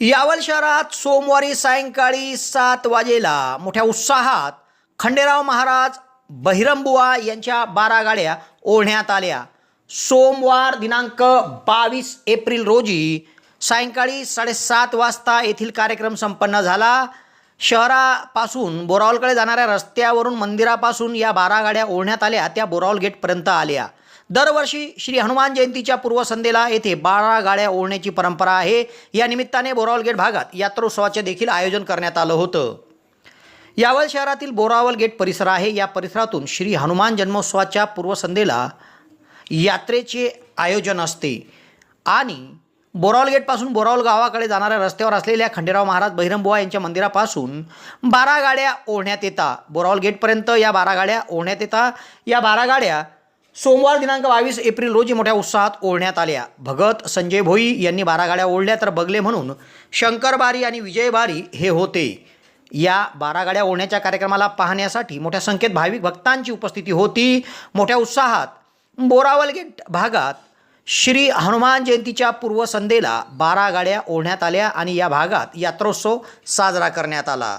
यावल शहरात सोमवारी सायंकाळी सात वाजेला मोठ्या उत्साहात खंडेराव महाराज बहिरंबुवा यांच्या बारा गाड्या ओढण्यात आल्या. सोमवार दिनांक बावीस एप्रिल रोजी सायंकाळी साडेसात वाजता येथील कार्यक्रम संपन्न झाला. शहरापासून बोरावलकडे जाणाऱ्या रस्त्यावरून मंदिरापासून या बारा गाड्या ओढण्यात आल्या. त्या बोरावल गेटपर्यंत आल्या. दरवर्षी श्री हनुमान जयंतीच्या पूर्वसंध्येला येथे बारा गाड्या ओढण्याची परंपरा आहे. या निमित्ताने बोरावल गेट भागात यात्रोत्सवाचे देखील आयोजन करण्यात आलं होतं. यावल शहरातील बोरावल गेट परिसर आहे. या परिसरातून श्री हनुमान जन्मोत्सवाच्या पूर्वसंध्येला यात्रेचे आयोजन असते. आणि बोरावल गेटपासून बोरावल गावाकडे जाणाऱ्या रस्त्यावर असलेल्या खंडेराव महाराज बहिरंबुवा यांच्या मंदिरापासून बारा गाड्या ओढण्यात येतात बोरावल गेटपर्यंत या बारा गाड्या ओढण्यात येतात या बारा गाड्या सोमवार दिनांक बावीस एप्रिल रोजी मोठ्या उत्साहात ओढण्यात आल्या. भगत संजय भोई यांनी बारा गाड्या ओढल्या तर बगले म्हणून शंकर बारी आणि विजय बारी हे होते. या बारा गाड्या ओढण्याच्या कार्यक्रमाला पाहण्यासाठी मोठ्या संख्येत भाविक भक्तांची उपस्थिती होती. मोठ्या उत्साहात बोरावल गेट भागात श्री हनुमान जयंतीच्या पूर्वसंध्येला बारा गाड्या ओढण्यात आल्या आणि या भागात यात्रोत्सव साजरा करण्यात आला.